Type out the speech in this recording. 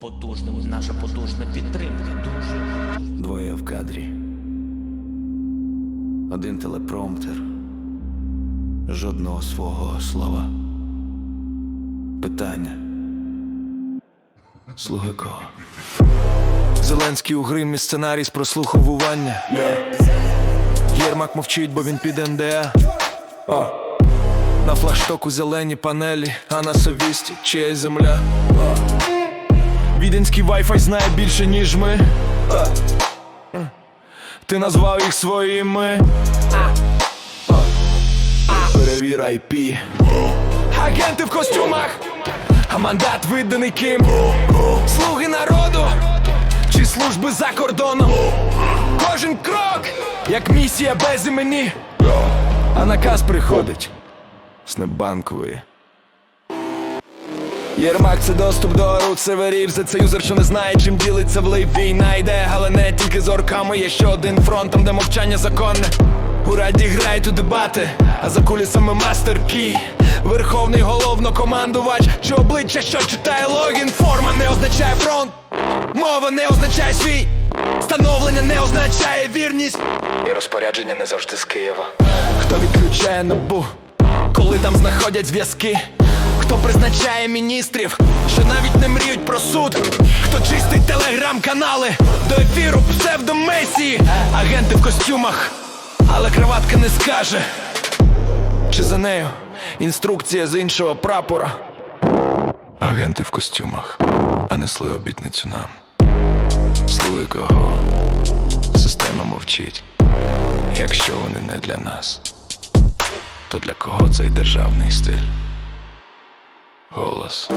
Потужним наша потужна підтримка. Дуже Двоє в кадрі. Один телепромптер. Жодного свого слова. Питання. Слуги кого? Зеленський у гримі сценарій з прослуховування. Єрмак мовчить, бо він під НДА. О. На флагштоку зелені панелі, а на совісті чиясь земля. О. Віденський вайфай знає більше, ніж ми. Ти назвав їх своїми. Перевір IP. Агенти в костюмах, а мандат виданий ким? Слуги народу чи служби за кордоном? Кожен крок, як місія без імені. А наказ приходить з небанкової. Єрмак це доступ до рук северів За це юзер, що не знає, чим ділиться влив Війна йде, але не тільки з орками. Є ще один фронт, там де мовчання законне. У раді грають у дебати, а за кулісами мастер кі. Верховний головнокомандувач, чи обличчя, що читає логін. Форма не означає фронт, мова не означає свій. Становлення не означає вірність. І розпорядження не завжди з Києва. Хто відключає набу, коли там знаходять зв'язки Хто призначає міністрів, що навіть не мріють про суд, хто чистить телеграм-канали до ефіру псевдомесії, агенти в костюмах, але краватка не скаже. Чи за нею інструкція з іншого прапора? Агенти в костюмах, а несли обітницю нам. Слуги кого? Система мовчить. Якщо вони не для нас, то для кого цей державний стиль? Голос.